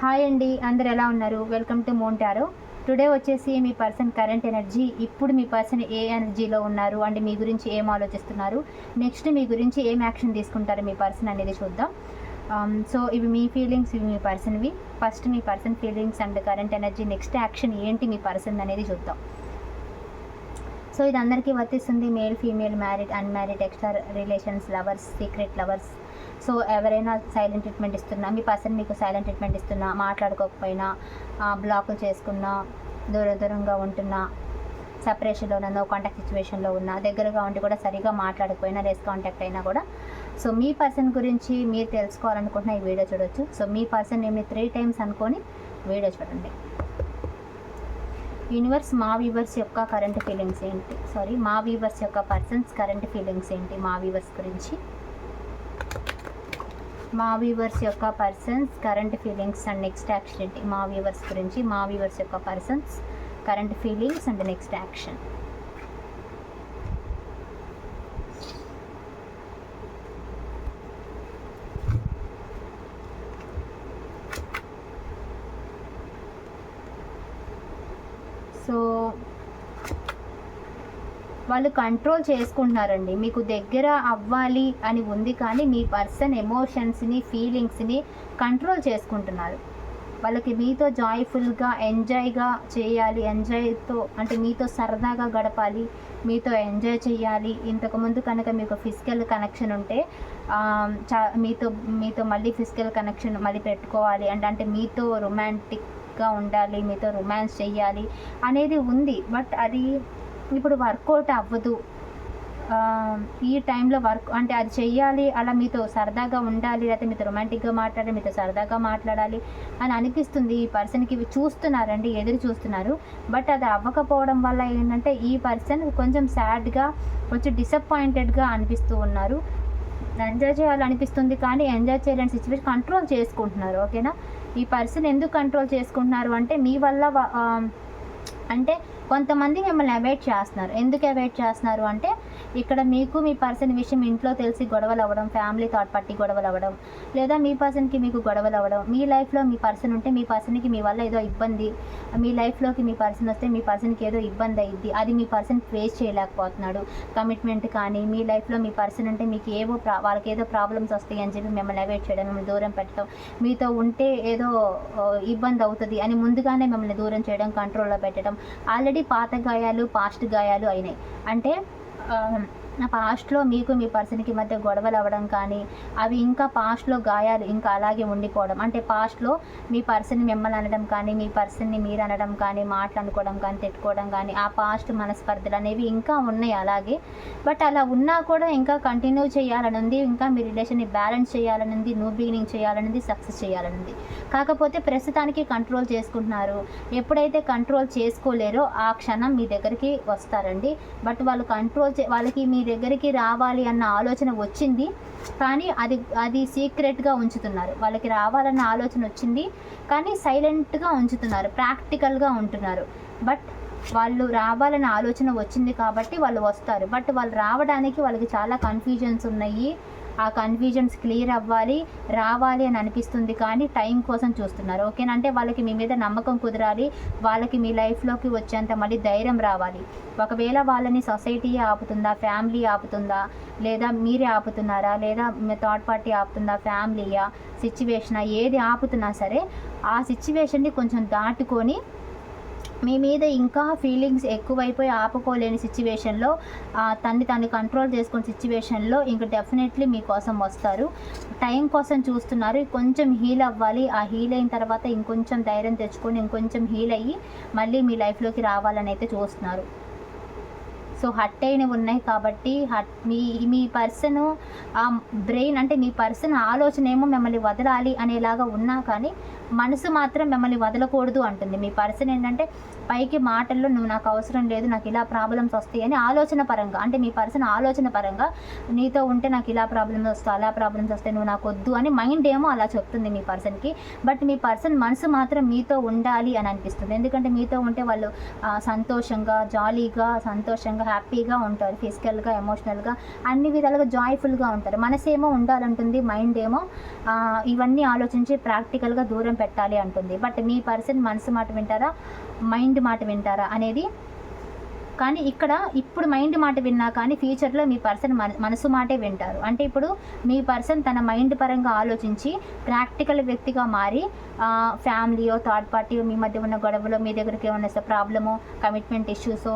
Hi అండి అందరు ఎలా ఉన్నారు? వెల్కమ్ టు మోంటారో టుడే వచ్చేసి మీ పర్సన్ కరెంట్ ఎనర్జీ ఇప్పుడు మీ పర్సన్ ఏ ఎనర్జీలో ఉన్నారు అంటే మీ గురించి ఏం ఆలోచిస్తున్నారు? నెక్స్ట్ మీ గురించి ఏం యాక్షన్ తీసుకుంటారు మీ పర్సన్ అనేది చూద్దాం. Um, సో ఇవి మీ ఫీలింగ్స్ ఇవి మీ పర్సన్వి first me person feelings and current energy next action ఏంటి మీ పర్సన్ అనేది చూద్దాం. సో ఇది అందరికీ వర్తిస్తుంది. Male female married unmarried extra relations lovers secret lovers so ఎవరైనా సైలెంట్ ట్రీట్మెంట్ ఇస్తున్నా మీ పర్సన్ మీకు సైలెంట్ ట్రీట్మెంట్ ఇస్తున్నా మాట్లాడుకోకపోయినా బ్లాకులు చేసుకున్నా దూర దూరంగా ఉంటున్నా సపరేషన్లో ఉన్న కాంటాక్ట్ సిచ్యువేషన్లో ఉన్నా దగ్గరగా ఉండి కూడా సరిగా మాట్లాడకపోయినా లెస్ కాంటాక్ట్ అయినా కూడా. సో మీ పర్సన్ గురించి మీరు తెలుసుకోవాలనుకుంటున్న ఈ వీడియో చూడొచ్చు. సో మీ పర్సన్ నేమ్ని త్రీ టైమ్స్ అనుకొని వీడియో చూడండి. యూనివర్స్ మా వీవర్స్ యొక్క కరెంట్ ఫీలింగ్స్ ఏంటి? సారీ మా వీవర్స్ యొక్క పర్సన్స్ కరెంట్ ఫీలింగ్స్ ఏంటి? మా వీవర్స్ గురించి. మా వ్యూవర్స్ యొక్క persons current feelings and next action మా వ్యూవర్స్ గురించి మా వ్యూవర్స్ యొక్క persons current feelings and next action so వాళ్ళు కంట్రోల్ చేసుకుంటున్నారండి. మీకు దగ్గర అవ్వాలి అని ఉంది కానీ మీ పర్సన్ ఎమోషన్స్ని ఫీలింగ్స్ని కంట్రోల్ చేసుకుంటున్నారు. వాళ్ళకి మీతో జాయ్ఫుల్గా ఎంజాయ్గా చేయాలి. ఎంజాయ్తో అంటే మీతో సరదాగా గడపాలి. మీతో ఎంజాయ్ చేయాలి. ఇంతకుముందు కనుక మీకు ఫిజికల్ కనెక్షన్ ఉంటే చా మీతో మీతో మళ్ళీ ఫిజికల్ కనెక్షన్ మళ్ళీ పెట్టుకోవాలి. అంటే అంటే మీతో రొమాంటిక్గా ఉండాలి. మీతో రొమాన్స్ చేయాలి అనేది ఉంది. బట్ అది ఇప్పుడు వర్కౌట్ అవ్వదు. ఈ టైంలో వర్క్ అంటే అది చెయ్యాలి అలా మీతో సరదాగా ఉండాలి లేకపోతే మీతో రొమాంటిక్గా మాట్లాడాలి మీతో సరదాగా మాట్లాడాలి అని అనిపిస్తుంది. ఈ పర్సన్కి చూస్తున్నారండి ఎదురు చూస్తున్నారు. బట్ అది అవ్వకపోవడం వల్ల ఏంటంటే ఈ పర్సన్ కొంచెం సాడ్గా కొంచెం డిసప్పాయింటెడ్గా అనిపిస్తూ ఉన్నారు. ఎంజాయ్ చేయాలనిపిస్తుంది కానీ ఎంజాయ్ చేయలేని సిచ్యువేషన్ కంట్రోల్ చేసుకుంటున్నారు ఓకేనా ఈ పర్సన్ ఎందుకు కంట్రోల్ చేసుకుంటున్నారు అంటే మీ వల్ల అంటే కొంతమంది మిమ్మల్ని అవాయిడ్ చేస్తున్నారు. ఎందుకు అవాయిడ్ చేస్తున్నారు అంటే ఇక్కడ మీకు మీ పర్సన్ విషయం ఇంట్లో తెలిసి గొడవలు అవ్వడం ఫ్యామిలీ థర్డ్ పార్టీ గొడవలు అవ్వడం లేదా మీ పర్సన్కి మీకు గొడవలు అవ్వడం మీ లైఫ్లో మీ పర్సన్ ఉంటే మీ పర్సన్కి మీ వల్ల ఏదో ఇబ్బంది మీ లైఫ్లోకి మీ పర్సన్ వస్తే మీ పర్సన్కి ఏదో ఇబ్బంది అయ్యిద్ది అది మీ పర్సన్ ఫేస్ చేయలేకపోతున్నాడు. కమిట్మెంట్ కానీ మీ లైఫ్లో మీ పర్సన్ ఉంటే మీకు ఏవో ప్రా వాళ్ళకి ఏదో ప్రాబ్లమ్స్ వస్తాయి అని చెప్పి మిమ్మల్ని అవాయిడ్ చేయడం మిమ్మల్ని దూరం పెట్టడం మీతో ఉంటే ఏదో ఇబ్బంది అవుతుంది అని ముందుగానే మిమ్మల్ని దూరం చేయడం కంట్రోల్లో పెట్టడం ఆల్రెడీ పాత గాయాలు పాస్ట్ గాయాలు అయినాయి. అంటే పాస్ట్లో మీకు మీ పర్సన్కి మధ్య గొడవలు అవ్వడం కానీ అవి ఇంకా పాస్ట్లో గాయాలు ఇంకా అలాగే ఉండిపోవడం. అంటే పాస్ట్లో మీ పర్సన్ మిమ్మల్ని అనడం కానీ మీ పర్సన్ని మీరు అనడం కానీ మాట్లాడుకోవడం కానీ తిట్టుకోవడం కానీ ఆ పాస్ట్ మనస్పర్ధలు అనేవి ఇంకా ఉన్నాయి అలాగే. బట్ అలా ఉన్నా కూడా ఇంకా కంటిన్యూ చేయాలని ఉంది ఇంకా మీ రిలేషన్ని బ్యాలెన్స్ చేయాలని ఉంది న్యూ బిగినింగ్ చేయాలని ఉంది సక్సెస్ చేయాలని ఉంది కాకపోతే ప్రస్తుతానికి కంట్రోల్ చేసుకుంటున్నారు. ఎప్పుడైతే కంట్రోల్ చేసుకోలేరో ఆ క్షణం మీ దగ్గరికి వస్తారండి. బట్ వాళ్ళు కంట్రోల్ చే వాళ్ళకి మీ దగ్గరికి రావాలి అన్న ఆలోచన వచ్చింది. కానీ అది అది సీక్రెట్గా ఉంచుతున్నారు. వాళ్ళకి రావాలన్న ఆలోచన వచ్చింది. కానీ సైలెంట్గా ఉంచుతున్నారు. ప్రాక్టికల్గా ఉంటున్నారు. బట్ వాళ్ళు రావాలన్న ఆలోచన వచ్చింది కాబట్టి వాళ్ళు వస్తారు. బట్ వాళ్ళు రావడానికి వాళ్ళకి చాలా కన్ఫ్యూజన్స్ ఉన్నాయి. ఆ కన్ఫ్యూజన్స్ క్లియర్ అవ్వాలి రావాలి అని అనిపిస్తుంది కానీ టైం కోసం చూస్తున్నారు. ఓకేనా అంటే వాళ్ళకి మీ మీద నమ్మకం కుదరాలి వాళ్ళకి మీ లైఫ్లోకి వచ్చేంత మళ్ళీ ధైర్యం రావాలి. ఒకవేళ వాళ్ళని సొసైటీ ఆపుతుందా ఫ్యామిలీ ఆపుతుందా లేదా మీరే ఆపుతున్నారా లేదా థర్డ్ పార్టీ ఆపుతుందా ఫ్యామిలీయా సిచ్యువేషనా ఏది ఆపుతున్నా సరే ఆ సిచ్యువేషన్ని కొంచెం దాటుకొని మీ మీద ఇంకా ఫీలింగ్స్ ఎక్కువైపోయి ఆపుకోలేని సిచ్యువేషన్లో తన్ని తను కంట్రోల్ చేసుకునే సిచ్యువేషన్లో ఇంక డెఫినెట్లీ మీకోసం వస్తారు. టైం కోసం చూస్తున్నారు. కొంచెం హీల్ అవ్వాలి. ఆ హీల్ అయిన తర్వాత ఇంకొంచెం ధైర్యం తెచ్చుకొని ఇంకొంచెం హీల్ అయ్యి మళ్ళీ మీ లైఫ్లోకి రావాలని అయితే చూస్తున్నారు. సో హట్ అయినవి ఉన్నాయి కాబట్టి హట్ మీ మీ పర్సన్ ఆ బ్రెయిన్ అంటే మీ పర్సన్ ఆలోచన ఏమో మిమ్మల్ని వదలాలి అనేలాగా ఉన్నా కానీ మనసు మాత్రం మిమ్మల్ని వదలకూడదు అంటుంది. మీ పర్సన్ ఏంటంటే పైకి మాటల్లో నువ్వు నాకు అవసరం లేదు నాకు ఇలా ప్రాబ్లమ్స్ వస్తాయి అని ఆలోచన పరంగా అంటే మీ పర్సన్ ఆలోచన పరంగా నీతో ఉంటే నాకు ఇలా ప్రాబ్లమ్స్ వస్తాయి అలా ప్రాబ్లమ్స్ వస్తాయి నువ్వు నాకు వద్దు అని మైండ్ ఏమో అలా చెప్తుంది మీ పర్సన్కి. బట్ మీ పర్సన్ మనసు మాత్రం మీతో ఉండాలి అని అనిపిస్తుంది. ఎందుకంటే మీతో ఉంటే వాళ్ళు సంతోషంగా జాలీగా సంతోషంగా హ్యాపీగా ఉంటారు. ఫిజికల్గా ఎమోషనల్గా అన్ని విధాలుగా జాయ్ఫుల్గా ఉంటారు. మనసేమో ఉండాలంటుంది మైండ్ ఏమో ఇవన్నీ ఆలోచించి ప్రాక్టికల్గా దూరం పెట్టాలి అంటుంది. బట్ మీ పర్సన్ మనసు మాట వింటారా? మైండ్ మాట వింటారా? అనేది కానీ ఇక్కడ ఇప్పుడు మైండ్ మాట విన్నా కానీ ఫ్యూచర్లో మీ పర్సన్ మన మనసు మాటే వింటారు. అంటే ఇప్పుడు మీ పర్సన్ తన మైండ్ పరంగా ఆలోచించి ప్రాక్టికల్ వ్యక్తిగా మారి ఫ్యామిలీయో థర్డ్ పార్టీయో మీ మధ్య ఉన్న గొడవలో మీ దగ్గరికి ఏమైనా ప్రాబ్లమో కమిట్మెంట్ ఇష్యూసో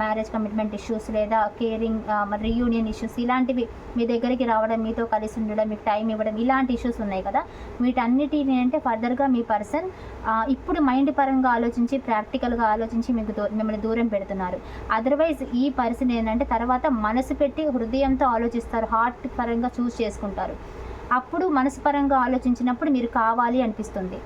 మ్యారేజ్ కమిట్మెంట్ ఇష్యూస్ లేదా కేరింగ్ రీయూనియన్ ఇష్యూస్ ఇలాంటివి మీ దగ్గరికి రావడం మీతో కలిసి ఉండడం మీకు టైం ఇవ్వడం ఇలాంటి ఇష్యూస్ ఉన్నాయి కదా. వీటన్నిటిని అంటే ఫర్దర్గా మీ పర్సన్ ఇప్పుడు మైండ్ పరంగా ఆలోచించి ప్రాక్టికల్గా ఆలోచించి మీకు దూ మిమ్మల్ని దూరం పెడుతున్నారు. అదర్వైజ్ ఈ పర్సన్ ఏంటంటే తర్వాత మనసు పెట్టి హృదయంతో ఆలోచిస్తారు. హార్ట్ పరంగా చూస్ చేసుకుంటారు. అప్పుడు మనసు పరంగా ఆలోచించినప్పుడు మీరు కావాలి అనిపిస్తుంది.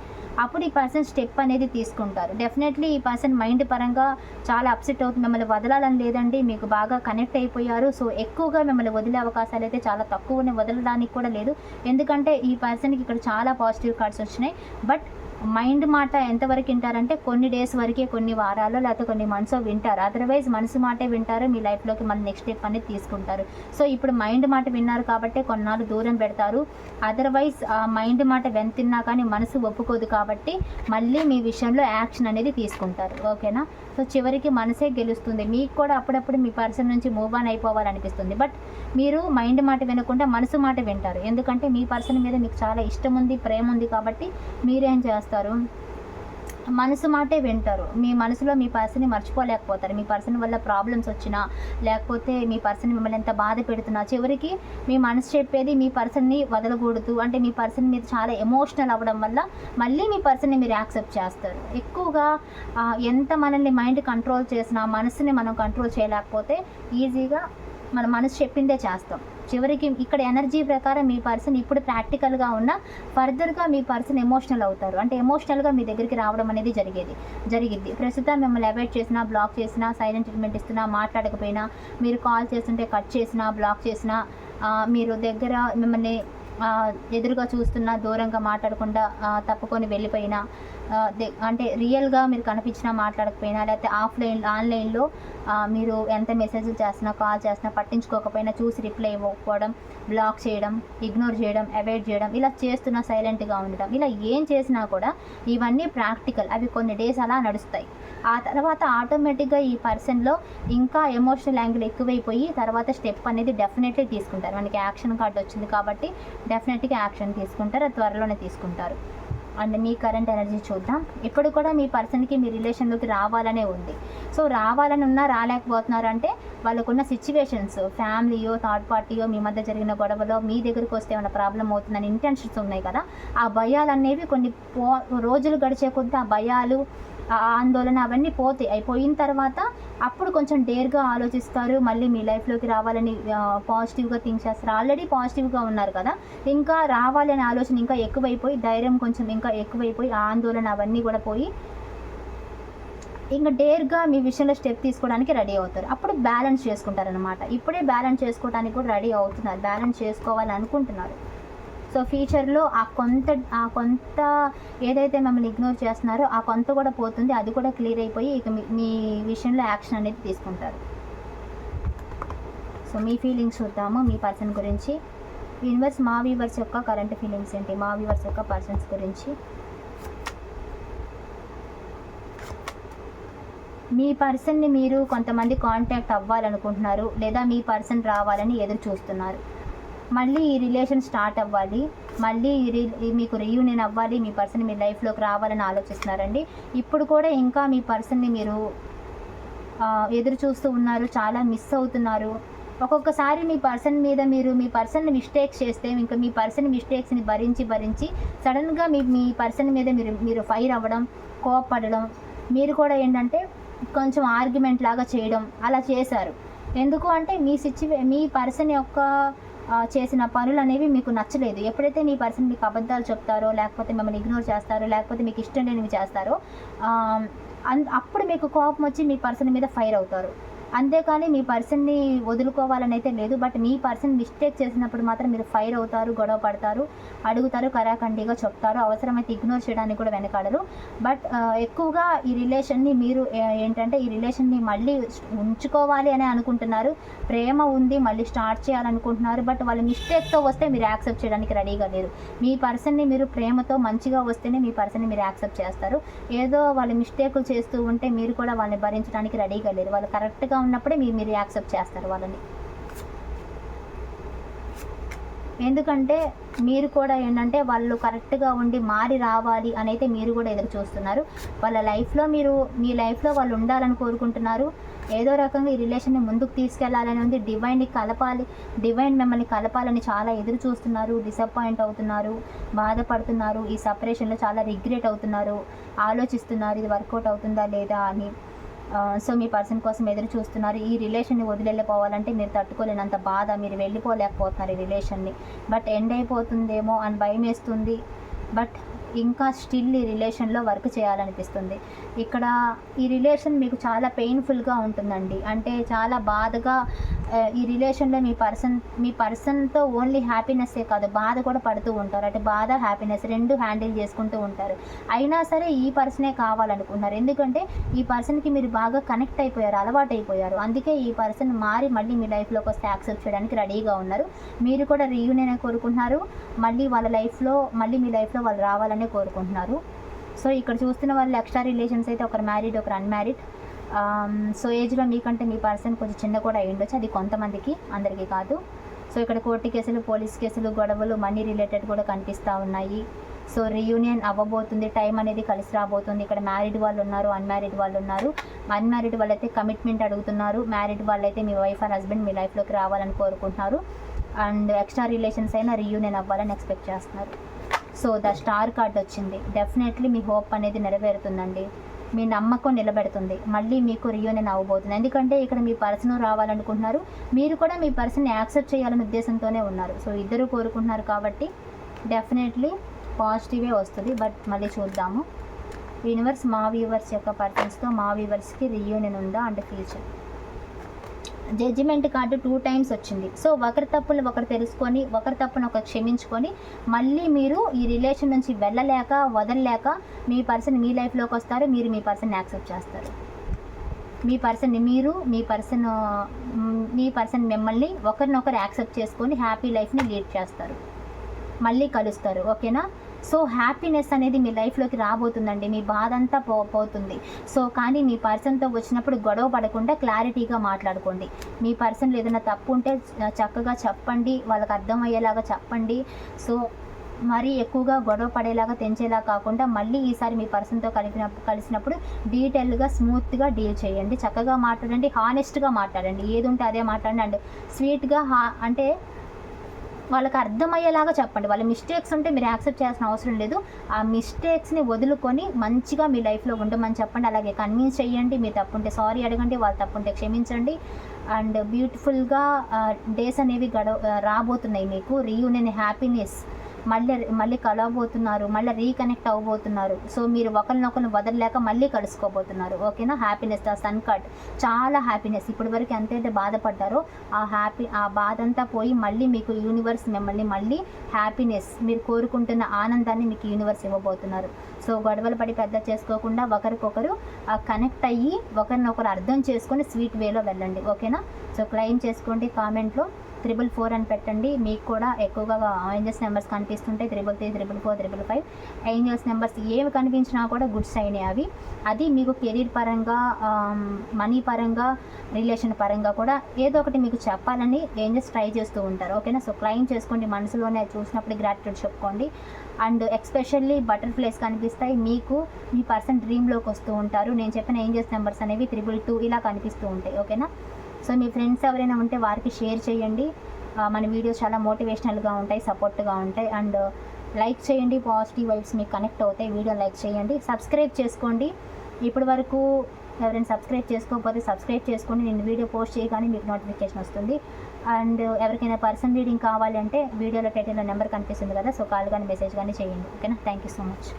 అప్పుడు ఈ పర్సన్ స్టెప్ అనేది తీసుకుంటారు. డెఫినెట్లీ ఈ పర్సన్ మైండ్ పరంగా చాలా అప్సెట్ అవుతుంది. మిమ్మల్ని వదలాలని లేదండి. మీకు బాగా కనెక్ట్ అయిపోయారు. సో ఎక్కువగా మిమ్మల్ని వదిలే అవకాశాలు అయితే చాలా తక్కువనే వదలడానికి కూడా లేదు. ఎందుకంటే ఈ పర్సన్కి ఇక్కడ చాలా పాజిటివ్ కార్డ్స్ వచ్చినాయి. బట్ మైండ్ మాట ఎంతవరకు వింటారంటే కొన్ని డేస్ వరకే కొన్ని వారాలు లేకపోతే కొన్ని మంత్స్ వింటారు. అదర్వైజ్ మనసు మాటే వింటారు మీ లైఫ్లోకి మళ్ళీ నెక్స్ట్ స్టెప్ అనేది తీసుకుంటారు. సో ఇప్పుడు మైండ్ మాట విన్నారు కాబట్టి కొన్నాళ్ళు దూరం పెడతారు. అదర్వైజ్ ఆ మైండ్ మాట వెంతిన్నా కానీ మనసు ఒప్పుకోదు కాబట్టి మళ్ళీ మీ విషయంలో యాక్షన్ అనేది తీసుకుంటారు. ఓకేనా సో చివరికి మనసే గెలుస్తుంది. మీకు కూడా అప్పుడప్పుడు మీ పర్సన్ నుంచి మూవ్ ఆన్ అయిపోవాలనిపిస్తుంది. బట్ మీరు మైండ్ మాట వినకుండా మనసు మాట వింటారు. ఎందుకంటే మీ పర్సన్ మీద మీకు చాలా ఇష్టం ఉంది ప్రేమ ఉంది కాబట్టి మీరేం చేస్తారు? మనసు మాటే వింటారు. మీ మనసులో మీ పర్సన్ని మర్చిపోలేకపోతారు. మీ పర్సన్ వల్ల ప్రాబ్లమ్స్ వచ్చినా లేకపోతే మీ పర్సన్ మిమ్మల్ని ఎంత బాధ పెడుతున్నా చివరికి మీ మనసు చెప్పేది మీ పర్సన్ని వదలకూడదు. అంటే మీ పర్సన్ మీద చాలా ఎమోషనల్ అవ్వడం వల్ల మళ్ళీ మీ పర్సన్ని మీరు యాక్సెప్ట్ చేస్తారు. ఎక్కువగా ఎంత మనల్ని మైండ్ కంట్రోల్ చేసినా మనసుని మనం కంట్రోల్ చేయలేకపోతే ఈజీగా మన మనసు చెప్పిందే చేస్తాం. చివరికి ఇక్కడ ఎనర్జీ ప్రకారం మీ పర్సన్ ఇప్పుడు ప్రాక్టికల్గా ఉన్న ఫర్దర్గా మీ పర్సన్ ఎమోషనల్ అవుతారు. అంటే ఎమోషనల్గా మీ దగ్గరికి రావడం అనేది జరిగేది. జరిగింది ప్రస్తుతం మిమ్మల్ని అవాయిడ్ చేసినా బ్లాక్ చేసినా సైలెంట్ ట్రీట్మెంట్ ఇస్తున్నా మాట్లాడకపోయినా మీరు కాల్ చేస్తుంటే కట్ చేసినా బ్లాక్ చేసినా మీరు దగ్గర మిమ్మల్ని ఎదురుగా చూస్తున్నా దూరంగా మాట్లాడకుండా తప్పుకొని వెళ్ళిపోయినా అంటే రియల్గా మీరు కనిపించినా మాట్లాడకపోయినా లేకపోతే ఆఫ్లైన్ ఆన్లైన్లో మీరు ఎంత మెసేజ్లు చేసినా కాల్ చేసినా పట్టించుకోకపోయినా చూసి రిప్లై ఇవ్వకపోవడం బ్లాక్ చేయడం ఇగ్నోర్ చేయడం అవాయిడ్ చేయడం ఇలా చేస్తున్నా సైలెంట్గా ఉండడం ఇలా ఏం చేసినా కూడా ఇవన్నీ ప్రాక్టికల్ అవి కొన్ని డేస్ అలా నడుస్తాయి. ఆ తర్వాత ఆటోమేటిక్గా ఈ పర్సన్లో ఇంకా ఎమోషనల్ యాంగిల్ ఎక్కువైపోయి తర్వాత స్టెప్ అనేది డెఫినెట్లీ తీసుకుంటారు. మనకి యాక్షన్ కార్డ్ వచ్చింది కాబట్టి డెఫినెట్గా యాక్షన్ తీసుకుంటారు త్వరలోనే తీసుకుంటారు. అండ్ మీ కరెంట్ ఎనర్జీ చూద్దాం. ఇప్పుడు కూడా మీ పర్సన్కి మీ రిలేషన్లోకి రావాలనే ఉంది. సో రావాలని ఉన్నా రాలేకపోతున్నారు అంటే వాళ్ళకున్న సిచ్యువేషన్స్ ఫ్యామిలీయో థర్డ్ పార్టీయో మీ మధ్య జరిగిన గొడవలో మీ దగ్గరికి వస్తే ఏమైనా ప్రాబ్లం అవుతుందని ఇంటెన్షన్స్ ఉన్నాయి కదా ఆ భయాలు అనేవి కొన్ని పో రోజులు గడిచే కొద్దీ ఆ భయాలు ఆందోళన అవన్నీ పోతాయి. అయిపోయిన తర్వాత అప్పుడు కొంచెం డేర్గా ఆలోచిస్తారు. మళ్ళీ మీ లైఫ్లోకి రావాలని పాజిటివ్గా థింక్ చేస్తారు. ఆల్రెడీ పాజిటివ్గా ఉన్నారు కదా. ఇంకా రావాలనే ఆలోచన ఇంకా ఎక్కువైపోయి ధైర్యం కొంచెం ఇంకా ఎక్కువైపోయి ఆందోళన అవన్నీ కూడా పోయి ఇంకా డేర్గా మీ విషయంలో స్టెప్ తీసుకోవడానికి రెడీ అవుతారు. అప్పుడు బ్యాలెన్స్ చేసుకుంటారు అనమాట ఇప్పుడే బ్యాలెన్స్ చేసుకోవడానికి కూడా రెడీ అవుతున్నారు. బ్యాలెన్స్ చేసుకోవాలని అనుకుంటున్నారు సో ఫ్యూచర్లో ఆ కొంత ఆ కొంత ఏదైతే మిమ్మల్ని ఇగ్నోర్ చేస్తున్నారో ఆ కొంత కూడా పోతుంది. అది కూడా క్లియర్ అయిపోయి ఇక మీ మీ విషయంలో యాక్షన్ అనేది తీసుకుంటారు. సో మీ ఫీలింగ్స్ చూద్దాము మీ పర్సన్ గురించి. యూనివర్స్ మా వ్యూవర్స్ యొక్క కరెంట్ ఫీలింగ్స్ ఏంటి? మా వ్యూవర్స్ యొక్క పర్సన్స్ గురించి. మీ పర్సన్ని మీరు కొంతమంది కాంటాక్ట్ అవ్వాలనుకుంటున్నారు లేదా మీ పర్సన్ రావాలని ఎదురు చూస్తున్నారు. మళ్ళీ ఈ రిలేషన్ స్టార్ట్ అవ్వాలి. మళ్ళీ రి మీకు రీయూనియన్ అవ్వాలి. మీ పర్సన్ మీ లైఫ్లోకి రావాలని ఆలోచిస్తున్నారండి. ఇప్పుడు కూడా ఇంకా మీ పర్సన్ని మీరు ఎదురు చూస్తూ ఉన్నారు. చాలా మిస్ అవుతున్నారు. ఒక్కొక్కసారి మీ పర్సన్ మీద మీరు మీ పర్సన్ మిస్టేక్స్ చేస్తే ఇంకా మీ పర్సన్ మిస్టేక్స్ని భరించి భరించి సడన్గా మీ మీ పర్సన్ మీద మీరు మీరు ఫైర్ అవ్వడం కోపపడడం మీరు కూడా ఏంటంటే కొంచెం ఆర్గ్యుమెంట్ లాగా చేయడం అలా చేశారు. ఎందుకు అంటే మీ సిచ్యువే మీ పర్సన్ యొక్క చేసిన పనులు అనేవి మీకు నచ్చలేదు. ఎప్పుడైతే మీ పర్సన్ మీకు అబద్ధాలు చెప్తారో లేకపోతే మిమ్మల్ని ఇగ్నోర్ చేస్తారో లేకపోతే మీకు ఇష్టం లేనివి చేస్తారో అన్- అప్పుడు మీకు కోపం వచ్చి మీ పర్సన్ మీద ఫైర్ అవుతారు. అంతేకాని మీ పర్సన్ని వదులుకోవాలని అయితే లేదు బట్ మీ పర్సన్ మిస్టేక్ చేసినప్పుడు మాత్రం మీరు ఫైర్ అవుతారు గొడవ పడతారు అడుగుతారు కరాఖండిగా చెప్తారు అవసరమైతే ఇగ్నోర్ చేయడానికి కూడా వెనకాడరు. బట్ ఎక్కువగా ఈ రిలేషన్ని మీరు ఏంటంటే ఈ రిలేషన్ని మళ్ళీ ఉంచుకోవాలి అని అనుకుంటున్నారు. ప్రేమ ఉంది మళ్ళీ స్టార్ట్ చేయాలనుకుంటున్నారు బట్ వాళ్ళ మిస్టేక్తో వస్తే మీరు యాక్సెప్ట్ చేయడానికి రెడీగా లేరు. మీ పర్సన్ని మీరు ప్రేమతో మంచిగా వస్తేనే మీ పర్సన్ని మీరు యాక్సెప్ట్ చేస్తారు. ఏదో వాళ్ళు మిస్టేకులు చేస్తూ ఉంటే మీరు కూడా వాళ్ళని భరించడానికి రెడీగా లేరు. వాళ్ళు కరెక్ట్గా ఉన్నప్పుడే మీరు మీరు యాక్సెప్ట్ చేస్తారు వాళ్ళని. ఎందుకంటే మీరు కూడా ఏంటంటే వాళ్ళు కరెక్ట్గా ఉండి మారి రావాలి అనైతే మీరు కూడా ఎదురు చూస్తున్నారు. వాళ్ళ లైఫ్లో మీరు మీ లైఫ్లో వాళ్ళు ఉండాలని కోరుకుంటున్నారు. ఏదో రకంగా ఈ రిలేషన్ని ముందుకు తీసుకెళ్ళాలని ఉంది. డివైన్ని కలపాలి డివైన్ మిమ్మల్ని కలపాలని చాలా ఎదురు చూస్తున్నారు. డిసప్పాయింట్ అవుతున్నారు. బాధపడుతున్నారు. ఈ సపరేషన్లో చాలా రిగ్రెట్ అవుతున్నారు. ఆలోచిస్తున్నారు. ఇది వర్కౌట్ అవుతుందా లేదా అని. సో మీ పర్సన్ కోసం ఎదురు చూస్తున్నారు. ఈ రిలేషన్ని వదిలేళ్ళిపోవాలంటే మీరు తట్టుకోలేనంత బాధ మీరు వెళ్ళిపోలేకపోతున్నారు ఈ రిలేషన్ని బట్ ఎండ్ అయిపోతుందేమో అని భయం వేస్తుంది బట్ ఇంకా స్టిల్ ఈ రిలేషన్లో వర్క్ చేయాలనిపిస్తుంది. ఇక్కడ ఈ రిలేషన్ మీకు చాలా పెయిన్ఫుల్గా ఉంటుందండి. అంటే చాలా బాధగా ఈ రిలేషన్లో మీ పర్సన్ మీ పర్సన్తో ఓన్లీ హ్యాపీనెస్సే కాదు బాధ కూడా పడుతూ ఉంటారు. అంటే బాధ హ్యాపీనెస్ రెండు హ్యాండిల్ చేసుకుంటూ ఉంటారు. అయినా సరే ఈ పర్సనే కావాలనుకుంటున్నారు. ఎందుకంటే ఈ పర్సన్కి మీరు బాగా కనెక్ట్ అయిపోయారు అలవాటు అయిపోయారు. అందుకే ఈ పర్సన్ మారి మళ్ళీ మీ లైఫ్లోకి వస్తే యాక్సెప్ట్ చేయడానికి రెడీగా ఉన్నారు. మీరు కూడా రీయూనియన్ కోరుకుంటున్నారు. మళ్ళీ వాళ్ళ లైఫ్లో మళ్ళీ మీ లైఫ్లో వాళ్ళు రావాలనే కోరుకుంటున్నారు. సో ఇక్కడ చూస్తున్న వాళ్ళు ఎక్స్ట్రా రిలేషన్స్ అయితే ఒకరు మ్యారీడ్ ఒకరు అన్మ్యారీడ్ సో ఏజ్లో మీకంటే మీ పర్సన్ కొంచెం చిన్న కూడా అయి ఉండొచ్చు. అది కొంతమందికి అందరికీ కాదు. సో ఇక్కడ కోర్టు కేసులు పోలీస్ కేసులు గొడవలు మనీ రిలేటెడ్ కూడా కనిపిస్తూ ఉన్నాయి. సో రీయూనియన్ అవ్వబోతుంది. టైం అనేది కలిసి రాబోతుంది. ఇక్కడ మ్యారీడ్ వాళ్ళు ఉన్నారు అన్మ్యారీడ్ వాళ్ళు ఉన్నారు. అన్మ్యారీడ్ వాళ్ళైతే కమిట్మెంట్ అడుగుతున్నారు. మ్యారీడ్ వాళ్ళైతే మీ వైఫ్ అండ్ హస్బెండ్ మీ లైఫ్లోకి రావాలని కోరుకుంటున్నారు. అండ్ ఎక్స్ట్రా రిలేషన్స్ అయినా రీయూనియన్ అవ్వాలని ఎక్స్పెక్ట్ చేస్తున్నారు. సో ద స్టార్ కార్డ్ వచ్చింది. డెఫినెట్లీ మీ హోప్ అనేది నెరవేరుతుందండి. మీ నమ్మకం నిలబెడుతుంది. మళ్ళీ మీకు రియూనియన్ అవ్వబోతుంది. ఎందుకంటే ఇక్కడ మీ పర్సన్ రావాలనుకుంటున్నారు. మీరు కూడా మీ పర్సన్ యాక్సెప్ట్ చేయాలనే ఉద్దేశంతోనే ఉన్నారు. సో ఇద్దరు కోరుకుంటున్నారు కాబట్టి డెఫినెట్లీ పాజిటివే వస్తుంది. బట్ మళ్ళీ చూద్దాము. యూనివర్స్ మా వ్యూవర్స్ యొక్క పర్సన్స్తో మా వ్యూవర్స్కి రియూనియన్ ఉందా and future? Judgement card two times వచ్చింది. సో ఒకరి తప్పులు ఒకరు తెలుసుకొని ఒకరి తప్పును ఒకరు క్షమించుకొని మళ్ళీ మీరు ఈ రిలేషన్ నుంచి వెళ్ళలేక వదలలేక మీ పర్సన్ మీ లైఫ్లోకి వస్తారు మీరు మీ పర్సన్ యాక్సెప్ట్ చేస్తారు. మీ పర్సన్ మీరు మీ పర్సన్ మీ పర్సన్ మిమ్మల్ని ఒకరినొకరు యాక్సెప్ట్ చేసుకొని హ్యాపీ లైఫ్ని లీడ్ చేస్తారు. మళ్ళీ కలుస్తారు. ఓకేనా సో హ్యాపీనెస్ అనేది మీ లైఫ్లోకి రాబోతుందండి. మీ బాధ అంతా పో పోతుంది. సో కానీ మీ పర్సన్తో వచ్చినప్పుడు గొడవ పడకుండా క్లారిటీగా మాట్లాడుకోండి. మీ పర్సన్లో ఏదైనా తప్పు ఉంటే చక్కగా చెప్పండి. వాళ్ళకి అర్థమయ్యేలాగా చెప్పండి. సో మరీ ఎక్కువగా గొడవ పడేలాగా తెంచేలా కాకుండా మళ్ళీ ఈసారి మీ పర్సన్తో కలిపిన కలిసినప్పుడు డీటెయిల్గా స్మూత్గా డీల్ చేయండి. చక్కగా మాట్లాడండి. హానెస్ట్గా మాట్లాడండి. ఏది ఉంటే అదే మాట్లాడండి. అండ్ స్వీట్గా హా అంటే వాళ్ళకి అర్థమయ్యేలాగా చెప్పండి. వాళ్ళ మిస్టేక్స్ ఉంటే మీరు యాక్సెప్ట్ చేయాల్సిన అవసరం లేదు. ఆ మిస్టేక్స్ని వదులుకొని మంచిగా మీ లైఫ్లో ఉండమని చెప్పండి. అలాగే కన్విన్స్ చేయండి. మీ తప్పుంటే సారీ అడగండి. వాళ్ళు తప్పుంటే క్షమించండి. అండ్ బ్యూటిఫుల్గా డేస్ అనేవి గడవ రాబోతున్నాయి మీకు. రీయూనియన్ హ్యాపీనెస్ మళ్ళీ మళ్ళీ కలవబోతున్నారు మళ్ళీ రీకనెక్ట్ అవ్వబోతున్నారు సో మీరు ఒకరినొకరు వదలలేక మళ్ళీ కలుసుకోబోతున్నారు. ఓకేనా? హ్యాపీనెస్ ద సన్ కట్ చాలా హ్యాపీనెస్ ఇప్పటి వరకు ఎంతైతే బాధపడ్డారో ఆ హ్యాపీ ఆ బాధ అంతా పోయి మళ్ళీ మీకు యూనివర్స్ మిమ్మల్ని మళ్ళీ హ్యాపీనెస్ మీరు కోరుకుంటున్న ఆనందాన్ని మీకు యూనివర్స్ ఇవ్వబోతున్నారు. సో గొడవలు పడి పెద్ద చేసుకోకుండా ఒకరికొకరు కనెక్ట్ అయ్యి ఒకరినొకరు అర్థం చేసుకొని స్వీట్ వేలో వెళ్ళండి. ఓకేనా? సో క్లెయిమ్ చేసుకోండి కామెంట్లో. త్రిబుల్ ఫోర్ అని పెట్టండి. మీకు కూడా ఎక్కువగా ఏంజల్స్ నెంబర్స్ కనిపిస్తుంటాయి triple three triple four triple five. Angels numbers ఏవి కనిపించినా కూడా గుడ్ సైన్ అవి. అది మీకు కెరీర్ పరంగా మనీ పరంగా రిలేషన్ పరంగా కూడా ఏదో ఒకటి మీకు చెప్పాలని ఏంజల్స్ ట్రై చేస్తూ ఉంటారు. ఓకేనా సో క్లైమ్ చేసుకోండి మనసులోనే చూసినప్పుడు గ్రాటిట్యూడ్ చెప్పుకోండి. అండ్ ఎక్స్పెషల్లీ బటర్ఫ్లైస్ కనిపిస్తాయి. మీకు మీ పర్సన్ డ్రీమ్లోకి వస్తూ ఉంటారు. నేను చెప్పిన ఏంజల్స్ నెంబర్స్ అనేవి త్రిబుల్ టూ ఇలా కనిపిస్తూ ఉంటాయి. ఓకేనా సో మీ ఫ్రెండ్స్ ఎవరైనా ఉంటే వారికి షేర్ చేయండి. మన వీడియోస్ చాలా మోటివేషనల్గా ఉంటాయి సపోర్ట్గా ఉంటాయి. అండ్ లైక్ చేయండి పాజిటివ్ వైబ్స్ మీకు కనెక్ట్ అవుతాయి వీడియో లైక్ చేయండి. సబ్స్క్రైబ్ చేసుకోండి. ఇప్పటి వరకు ఎవరైనా సబ్స్క్రైబ్ చేసుకోకపోతే సబ్స్క్రైబ్ చేసుకోండి. నేను వీడియో పోస్ట్ చేయగానే మీకు నోటిఫికేషన్ వస్తుంది. అండ్ ఎవరికైనా పర్సన్ రీడింగ్ కావాలంటే వీడియోలో టైటిల్లో నెంబర్ కనిపిస్తుంది కదా సో కాల్ కానీ మెసేజ్ కానీ చేయండి. ఓకేనా? Thank you so much.